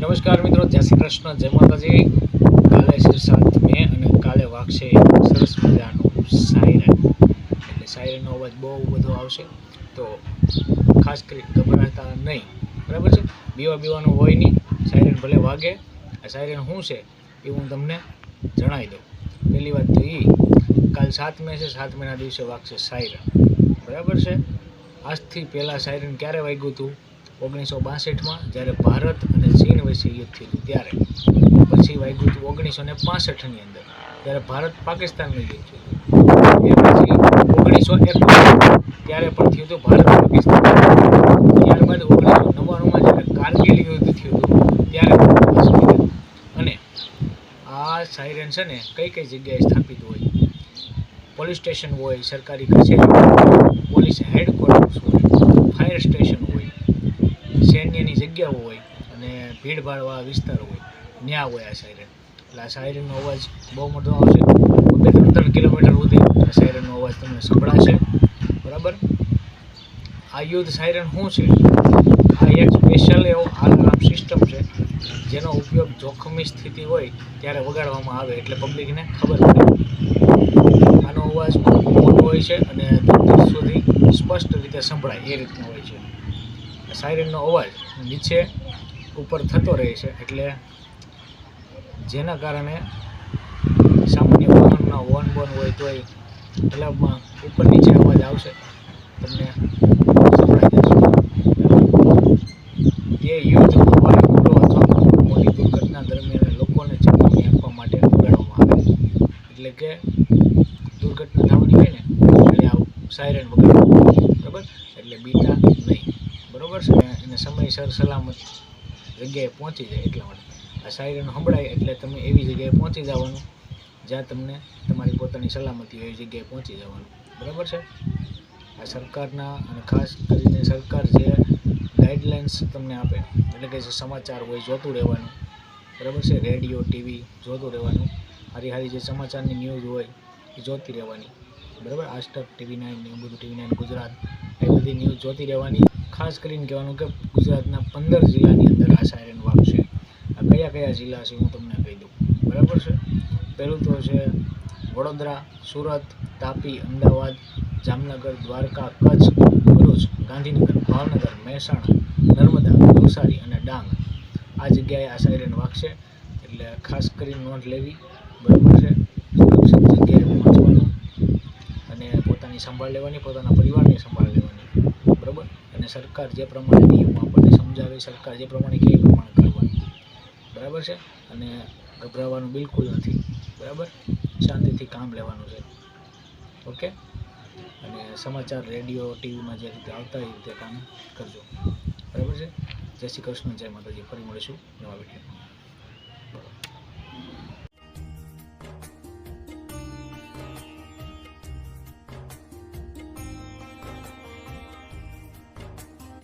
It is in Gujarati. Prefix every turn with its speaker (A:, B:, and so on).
A: નમસ્કાર મિત્રો, જય શ્રી કૃષ્ણ, જય માતાજી. કાલે સાત મે અને કાલે વાગશે સરસ મજાનું સાયરન. એટલે સાયરનનો અવાજ બહુ બધો આવશે. તો ખાસ કરી ગભરાતા નહીં. બરાબર છે? બીવા બીવાનું હોય નહીં. સાયરન ભલે વાગે. આ સાયરન શું છે એ હું તમને જણાવી દઉં. પહેલી વાત તો એ કાલ સાત મે છે સાત મેના દિવસે વાગશે સાયરન. બરાબર છે? આજથી પહેલાં સાયરન ક્યારે વાગ્યું હતું? ઓગણીસો બાસઠમાં જ્યારે ભારત અને ચીન વચ્ચે યુદ્ધ થયું ત્યારે. પછી વાગ્યું હતું ઓગણીસો ને પાસઠની અંદર ત્યારે ભારત પાકિસ્તાનનું યુદ્ધ થયું ઓગણીસો ત્યારે પણ થયું હતું ભારત પાકિસ્તાન. ત્યારબાદ ઓગણીસો નવ્વાણુંમાં જ્યારે કારગિલ યુદ્ધ થયું હતું, ત્યારે. અને આ સાયરન છે ને કઈ કઈ જગ્યાએ સ્થાપિત હોય? પોલીસ સ્ટેશન હોય, સરકારી કચેરી પોલીસ હેડક્વાર્ટર્સ હોય, ફાયર સ્ટેશન હોય સૈન્યની જગ્યાઓ હોય અને ભીડભાડવાળા વિસ્તાર હોય, ત્યાં હોય આ સાયરન એટલે આ સાયરનનો અવાજ બહુ મોટો આવશે. બે ત્રણ ત્રણ કિલોમીટર સુધી આ સાયરનનો અવાજ તમને સંભળાશે. બરાબર? આ યુદ્ધ સાયરન શું છે? આ એક સ્પેશિયલ એવો અલાર્મ સિસ્ટમ છે, જેનો ઉપયોગ જોખમી સ્થિતિ હોય ત્યારે વગાડવામાં આવે એટલે પબ્લિકને ખબર પડે. આનો અવાજ ખૂબ મોટો હોય છે અને સુધી સ્પષ્ટ રીતે સંભળાય એ રીતનો હોય છે. સાયરનનો અવાજ નીચે ઉપર થતો રહે છે એટલે જેના કારણે સામાન્ય વાહનના હોર્ન બોન હોય તોય ક્લબમાં ઉપર નીચે અવાજ આવશે. તમને એ યુદ્ધ મોટી દુર્ઘટના દરમિયાન લોકોને ચેતવણી આપવા માટે ઉગાડવામાં આવે એટલે કે દુર્ઘટના થવાની હોય ને એટલે આવું સાયરન વગાડવું બરાબર? એટલે બીતા નહીં. છે ને એને સમયસર સલામત જગ્યાએ પહોંચી જાય એટલા માટે. આ સાયરન સંભળાય એટલે તમે એવી જગ્યાએ પહોંચી જવાનું, જ્યાં તમને તમારી પોતાની સલામતી એવી જગ્યાએ પહોંચી જવાનું. બરાબર છે? આ સરકારના અને ખાસ કરીને સરકાર જે ગાઈડલાઇન્સ તમને આપે, એટલે કે જે સમાચાર હોય જોતું રહેવાનું. બરાબર છે? રેડિયો, ટીવી જોતું રહેવાનું. હારી હારી જે સમાચારની ન્યૂઝ હોય એ જોતી રહેવાની. બરાબર? આજ તક ટીવી નાઇન એવું બધું ટીવી નાઇન ગુજરાત, એ બધી ન્યૂઝ જોતી રહેવાની. ખાસ કરીને કહેવાનું કે ગુજરાતના પંદર જિલ્લાની અંદર આ સાયરન વાગશે આ કયા કયા જિલ્લા છે હું તમને કહી દઉં. બરાબર છે? પહેલું તો છે વડોદરા, સુરત, તાપી, અમદાવાદ, જામનગર, દ્વારકા, કચ્છ, ભરૂચ, ગાંધીનગર, ભાવનગર, મહેસાણા, નર્મદા, નવસારી અને ડાંગ. આ જગ્યાએ આ સાયરન વાગશે એટલે ખાસ કરીને નોંધ લેવી. બરાબર છે? સુરક્ષિત જગ્યાએ પહોંચવાનું અને પોતાની સંભાળ લેવાની, પોતાના પરિવારની સંભાળ સરકાર જે પ્રમાણે નિયમો આપણને સમજાવે, સરકાર જે પ્રમાણે કહે પ્રમાણે કરવાનું. બરાબર છે? અને ગભરાવાનું બિલકુલ નથી. બરાબર? શાંતિથી કામ લેવાનું છે. ઓકે? અને સમાચાર, રેડિયો, ટીવીમાં જે રીતે આવતા એ રીતે કામ કરજો. બરાબર છે? જય શ્રી કૃષ્ણ. જય માતાજી. ફરી મળીશું નવા વીડિયો